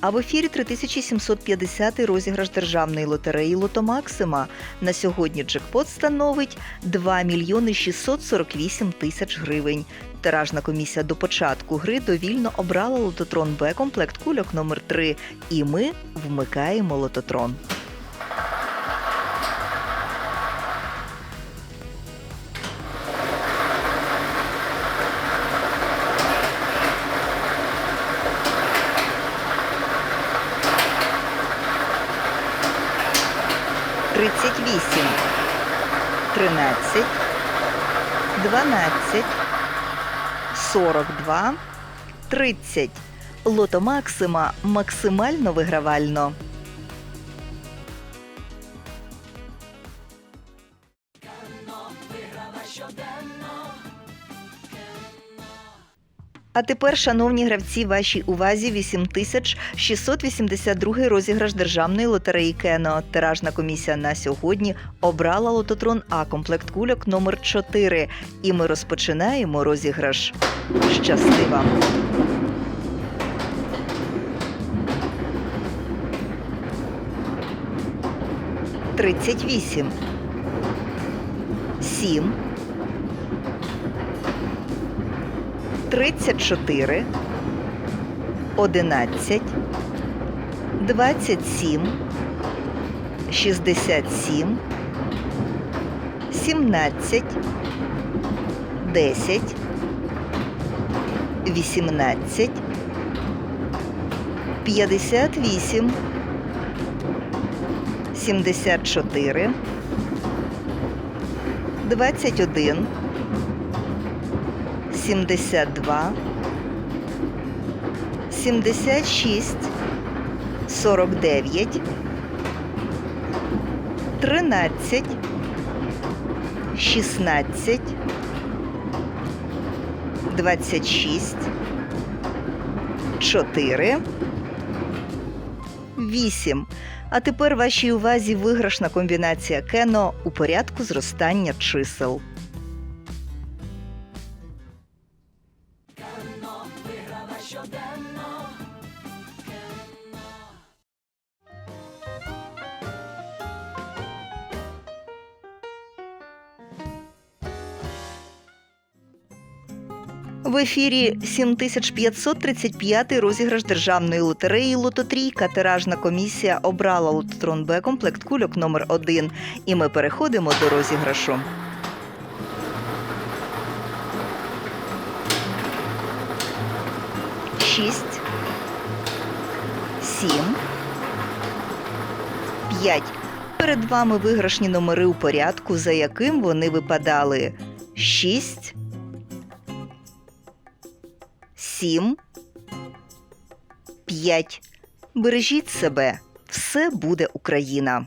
А в ефірі 3750 розіграш державної лотереї Лотомаксима. На сьогодні джекпот становить 2 мільйони 648 тисяч гривень. Тиражна комісія до початку гри довільно обрала лототрон Б комплект кульок номер 3 І ми вмикаємо лототрон. Тридцять вісім, тринадцять, дванадцять, сорок два, тридцять. Лото Максима максимально вигравально. А тепер, шановні гравці, вашій увазі 8682 розіграш державної лотереї Кено. Тиражна комісія на сьогодні обрала лототрон А комплект кульок номер 4 І ми розпочинаємо розіграш. Щасти вам! Тридцять вісім. Сім. 34, 11, 27, 67, 17, 10, 18, 58, 74, 21, 72, 76, 49, 13, 16, 26, 4, 8. А тепер вашій увазі виграшна комбінація кено у порядку зростання чисел. В ефірі 7535 розіграш державної лотереї Лототрійка. Тиражна комісія обрала лототрон Б комплект кульок номер 1 І ми переходимо до розіграшу. Шість, сім, п'ять. Перед вами виграшні номери у порядку, за яким вони випадали. Шість. Сім. П'ять. Бережіть себе. Все буде Україна.